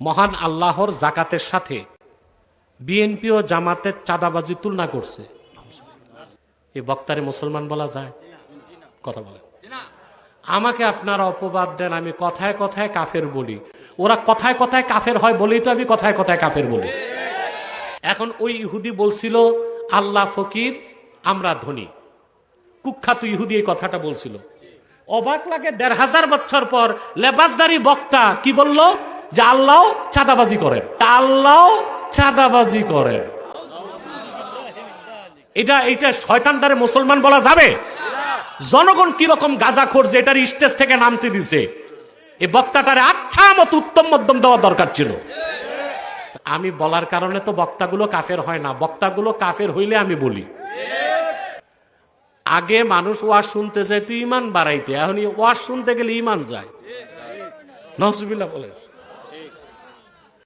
মহান আল্লাহর জাকাতের সাথে বিএনপি ও জামাতের চাঁদাবাজি তুলনা করছে। এই বক্তারে মুসলমান বলা যায়। কথা বলেন। আমাকে আপনারা অপবাদ দেন, আমি কথায় কথায় কাফের বলি। ওরা কথায় কথায় কাফের হয় বলেই তো আমি কথায় কথায় কাফের বলি। এখন ওই ইহুদি বলছিল, আল্লাহ ফকির, আমরা ধনী। কুখ্যাত ইহুদি এই কথাটা বলছিল। অবাক লাগে, দেড় হাজার বছর পর লেবাসদারি বক্তা কি বলল? যে আল্লাহ চাঁদাবাজি করে। আল্লাহ চাঁদাবাজি করে। এটা এটা শয়তান দ্বারে মুসলমান বলা যাবে? জনগণ কীরকম গাজা যে এটার স্টেজ থেকে নামতে দিছে? এই বক্তাটারে আচ্ছা মতো উত্তম মধ্যম দেওয়া দরকার ছিল। আমি বলার কারণে তো বক্তাগুলো কাফের হয় না। বক্তাগুলো কাফের হইলে আমি বলি। আগে মানুষ ওয়াজ শুনতে যায় তুই ইমান বাড়াইতে। এখন ওয়াজ শুনতে গেলে ইমান যায়। নজবিল্লা বলে